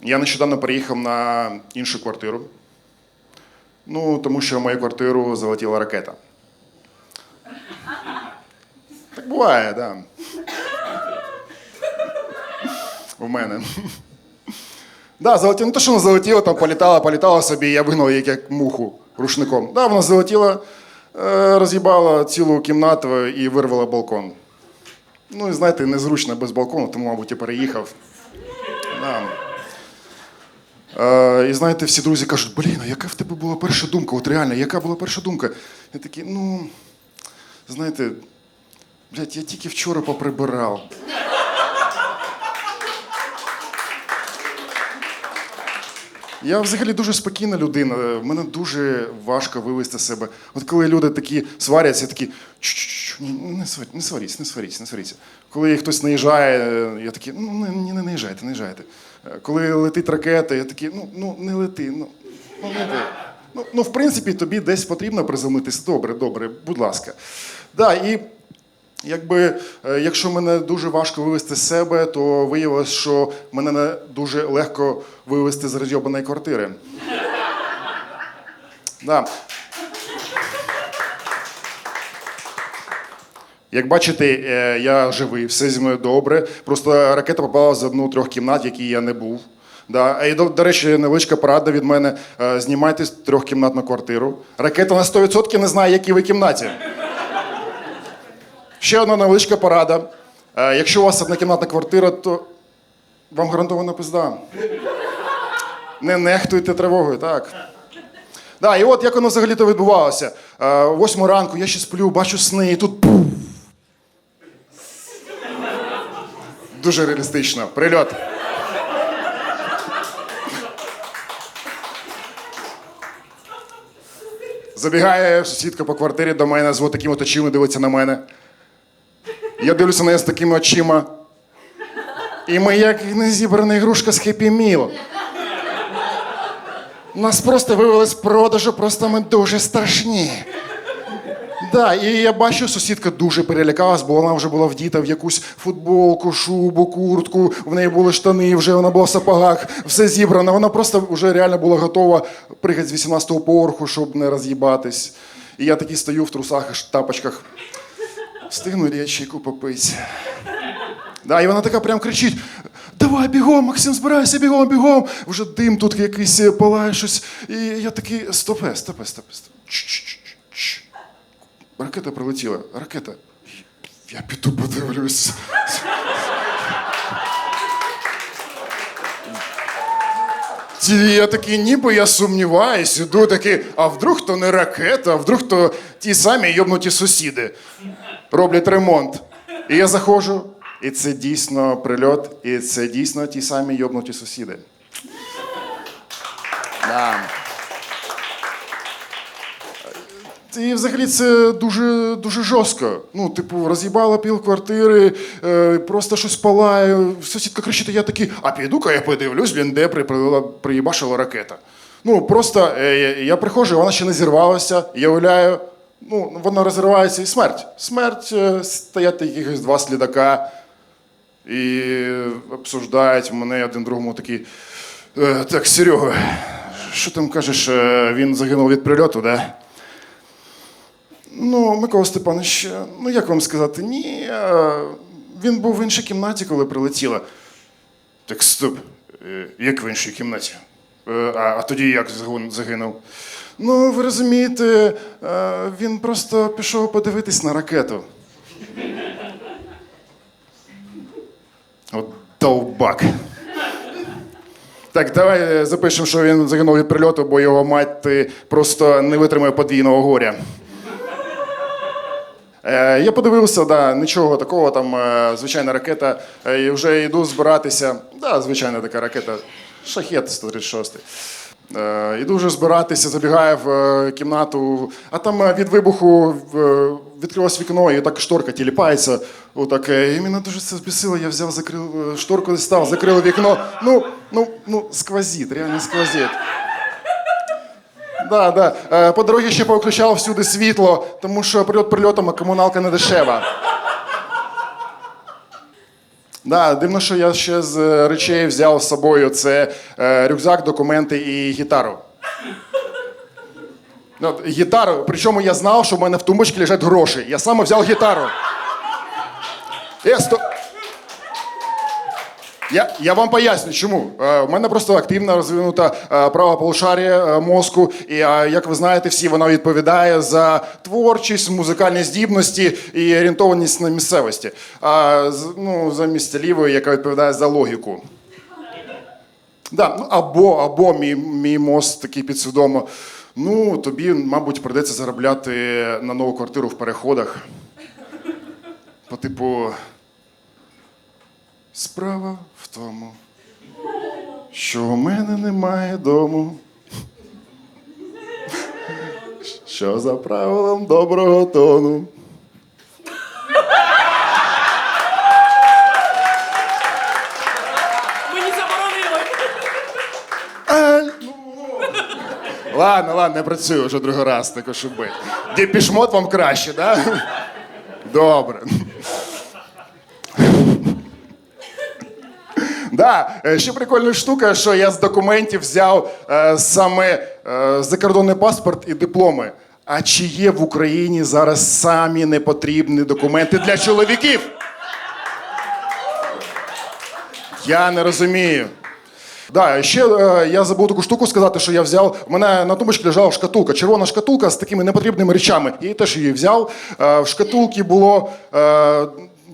Я нещодавно переїхав на іншу квартиру. Ну, тому що в мою квартиру залетіла ракета. Так буває, так. Да. У мене. Да, залетіло. Ну, то, що вона залетіла, там політала, політала собі, я вигнав її як муху рушником. Да, вона залетіла, е, роз'їбала цілу кімнату і вирвала балкон. Ну, і знаєте, незручно без балкону, тому, мабуть, і переїхав. Да. Е, і знаєте, всі друзі кажуть, блін, а яка в тебе була перша думка? От реально, яка була перша думка? Я такий, ну, знаєте, блядь, я тільки вчора поприбирав. Я взагалі дуже спокійна людина. Мене дуже важко вивести себе. От коли люди такі сваряться, такі ні, не свар- не сваріться, не сваріться, не сваріться. Коли хтось наїжджає, я такий, ну не, не наїжджайте, наїжджайте. Е, Коли летить ракета, я такий, ну, ну не лети, ну, ну не лети. Ну, ну, в принципі, тобі десь потрібно приземлитися. Добре, добре, будь ласка. Да, і Якби, е, якщо мене дуже важко вивести з себе, то виявилось, що мене не дуже легко вивести з розйобаної квартири. Да. Як бачите, е, я живий, все зі мною добре. Просто ракета попала з одну трьох кімнат, в якій я не був. Да. І, до, до речі, невеличка порада від мене. Е, Знімайте трьохкімнатну квартиру. Ракета на 100% не знає, які ви кімнаті. Ще одна невеличка порада. Е, Якщо у вас однокімнатна квартира, то вам гарантована пизда. Не нехтуйте тривогою, так. Да, і от як воно взагалі-то відбувалося. Восьму ранку я ще сплю, бачу сни, і тут. Дуже реалістично. Прильот. Забігає сусідка по квартирі до мене з такими очима дивиться на мене. Я дивлюся на неї з такими очима. І ми як незібрана ігрушка з Happy Meal. Нас просто вивели з продажу, просто ми дуже страшні. Да, і я бачу, сусідка дуже перелякалась, бо вона вже була вдіта в якусь футболку, шубу, куртку, в неї були штани, вже вона була в сапогах, все зібрано. Вона просто вже реально була готова пригати з 18-го поверху, щоб не роз'їбатись. І я такий стою в трусах і тапочках. Встигну річку попить. Да, і вона така прям кричить: давай бігом, Максим, збирайся, бігом, бігом. Вже дим тут якийсь е, палає щось. І я такий, стопе, стопе, стопе, стопе. Ракета прилетіла. Ракета. Я піду подивлюсь. Я такий, ніби я сумніваюсь, іду такий, а вдруг то не ракета, а вдруг то ті самі йобнуті сусіди роблять ремонт. І я заходжу, і це дійсно прильот, і це дійсно ті самі йобнуті сусіди. Да. І взагалі це дуже, дуже жорстко. Ну, типу, роз'їбала пів квартири, е, просто щось палає. Сусідка кричить, я такий, а піду-ка я подивлюсь, блін, де при- при- приїбашила ракета. Ну, просто е, я- приходжу, вона ще не зірвалася, я уявляю, ну, вона розривається і смерть. Смерть, е, стоять якихось два слідака і обсуждають мене один другому такі. «Е, Так, Серега, що там кажеш, він загинув від прильоту, да? Ну, Микола Степанович, ну як вам сказати, ні. е, Він був в іншій кімнаті, коли прилетіла. Так стоп. е, Як в іншій кімнаті? Е, А, а тоді як загинув? Ну, ви розумієте, він просто пішов подивитись на ракету. От довбак. Так, давай запишемо, що він загинув від прильоту, бо його мати просто не витримує подвійного горя. Е, Я подивився, да, нічого такого, там е, звичайна ракета. Е, І вже йду збиратися. Да, звичайна така ракета. Шахет 136. Е, Іду вже збиратися, забігаю в кімнату, а там від вибуху відкрилось вікно, і так шторка тіліпається. Отак. І мене дуже це збісило. Я взяв, закрив е, шторку, став, закрив вікно. Ну, ну, ну, сквозить, реально сквозить. Да, да. Е, По дорозі ще повключав всюди світло, тому що прильот прильотом, а комуналка не дешева. Да, дивно, що я ще з е, речей взяв з собою це е, рюкзак, документи і гітару. Ну, гітару, причому я знав, що в мене в тумбочці лежать гроші. Я саме взяв гітару. Я, сто... я, я вам поясню, чому. Е, У мене просто активно розвинута е, права полушарія е, мозку, і е, як ви знаєте, всі вона відповідає за творчість, музикальні здібності і орієнтованість на місцевості. А ну, замість лівої, яка відповідає за логіку. Да, ну, або, або мій, мій мозк такий підсвідомо. Ну, тобі, мабуть, придеться заробляти на нову квартиру в переходах. По типу. Справа тому, що у мене немає дому. Що за правилом доброго тону. Мені заборонили. Ладно, ладно, не працюю вже другий раз, так що би. Діпішмот вам краще, да? Добре. Да, е, ще прикольна штука, що я з документів взяв е, саме е, закордонний паспорт і дипломи. А чи є в Україні зараз самі непотрібні документи для чоловіків? Я не розумію. Да, ще е, я забув таку штуку сказати, що я взяв. У мене на тумбочці лежала шкатулка, червона шкатулка з такими непотрібними речами. Я теж її взяв. Е, в шкатулці було е,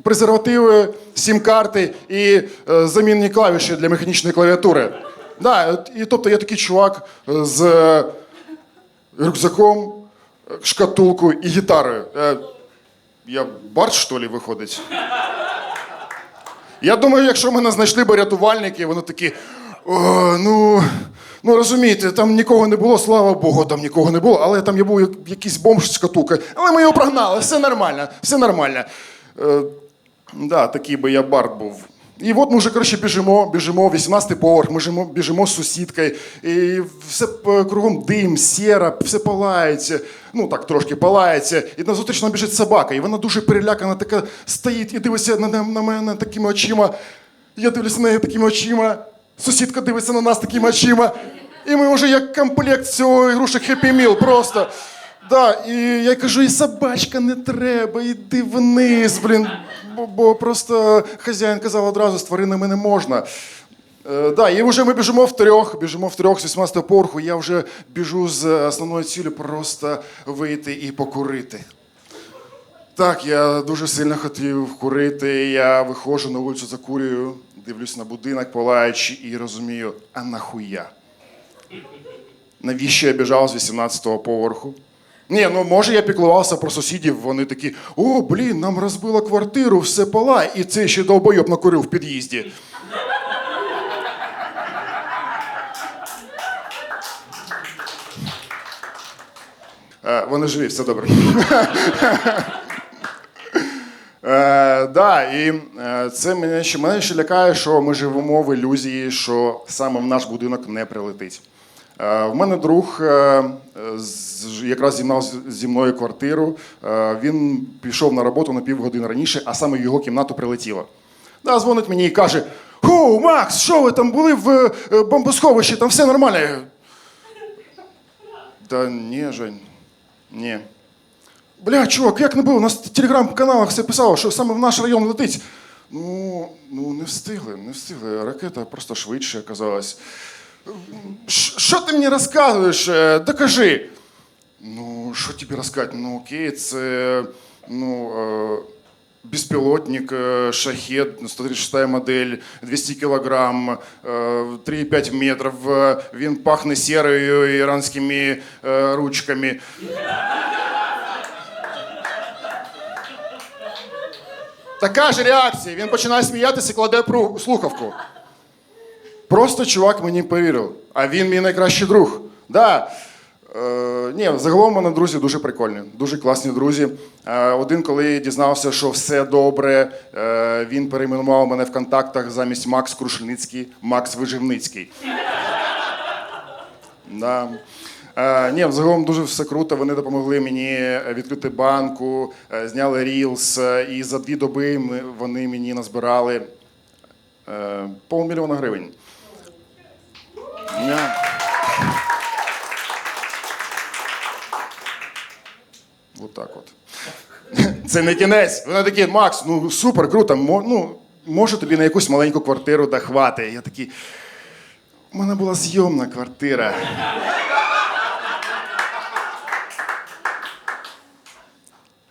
презервативи, сім-карти і е, замінні клавіші для механічної клавіатури. Да, і тобто я такий чувак е, з е, рюкзаком, е, шкатулкою і гітарою. Е, я бард, що ли, виходить? Я думаю, якщо мене знайшли би рятувальники, вони такі. О, ну, ну розумієте, там нікого не було, слава Богу, там нікого не було, але там я був як- якийсь бомж з катука. Але ми його прогнали, все нормально, все нормально. Е, да, такий би я бард був. І от ми вже коротше, біжимо, біжимо, 18-й поверх, ми біжимо, біжимо з сусідкою, і все кругом дим, сіра, все палається. Ну так трошки палається. І назустріч нам біжить собака, і вона дуже перелякана, така стоїть і дивиться на, на, на мене такими очима. Я дивлюся на неї такими очима. Сусідка дивиться на нас такими очима. І ми вже як комплект цього ігрушок Happy Meal просто. Да, і я кажу, і собачка не треба, іди вниз, блін. Бо, бо просто хазяїн казав одразу, з тваринами не можна. Е, да, і вже ми біжимо втрьох, біжимо втрьох з 18 поверху. Я вже біжу з основною цілею просто вийти і покурити. Так, я дуже сильно хотів курити. Я виходжу на вулицю, закурюю, дивлюсь на будинок палаючи і розумію, а нахуя? Навіщо я біжав з 18-го поверху? Ні, ну може я піклувався про сусідів, вони такі: о, блін, нам розбила квартиру, все палає, і це ще довбойоб накурив в під'їзді. Е, Вони живі, все добре. Е, да, і е, це мене ще мене ще лякає, що ми живемо в ілюзії, що саме в наш будинок не прилетить. Е, в мене друг е, якраз зі мною квартиру. Е, він пішов на роботу на півгодини раніше, а саме в його кімнату прилетіло. Да, дзвонить мені і каже: Ху, Макс, що ви там були в бомбосховищі, там все нормально. Та ні, Жень, ні. Бля, чувак, як не було? У нас в телеграм-каналах все писало, що саме в наш район летить. Ну, ну не встигли, не встигли. Ракета просто швидше оказалась. Ш- Що ти мені розказуєш? Е, Докажи. Ну, що тобі розказати? Ну, окей, це ну, е, безпілотник, е, шахет, 136 модель, 200 кілограм, е, 3,5 метрів. е, Він пахне сірою іранськими е, ручками. Така ж реакція. Він починає сміятися і кладе пру- слухавку. Просто чувак мені повірив, а він мій найкращий друг. Да. Е, ні, загалом у мене друзі дуже прикольні, дуже класні друзі. Е, один, коли дізнався, що все добре, е, він перейменував мене в контактах замість Макс Крушельницький, Макс Виживницький. Да. Е, ні, загалом дуже все круто. Вони допомогли мені відкрити банку, е, зняли рілс, е, і за дві доби ми, вони мені назбирали Е, полмільйона гривень. Я... От так от. Це не кінець. Вони такі, Макс, ну супер, круто. ну, може тобі на якусь маленьку квартиру да хвати. Я такий. У мене була зйомна квартира.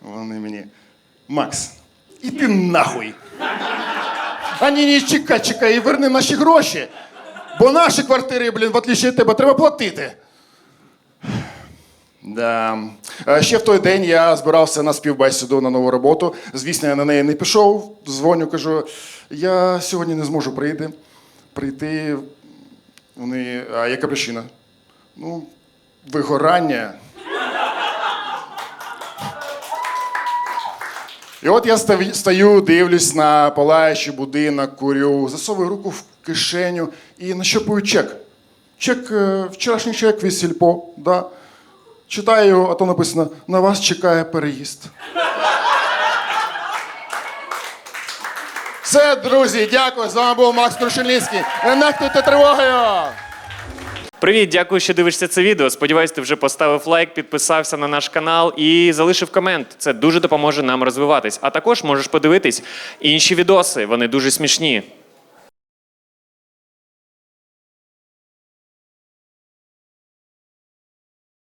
Вони мені. Макс, іди нахуй. А ні, ні, чекай, чекай, і верни наші гроші. Бо наші квартири, блін, в отличие від тебе, треба платити. Да. Е, Ще в той день я збирався на співбесіду на нову роботу. Звісно, я на неї не пішов. Дзвоню, кажу, я сьогодні не зможу прийти. Прийти. Вони. А яка причина? Ну, вигорання. І от я стою, дивлюсь на палаючий будинок, курю, засовую руку в кишеню і нащупую чек. Чек, е, вчорашній чек від сільпо, да. Читаю а то написано: на вас чекає переїзд. Все, друзі, дякую. З вами був Макс Крушельницький. Не нехтуйте тривогою! Привіт, дякую, що дивишся це відео. Сподіваюсь, ти вже поставив лайк, підписався на наш канал і залишив комент. Це дуже допоможе нам розвиватись. А також можеш подивитись інші відоси. Вони дуже смішні.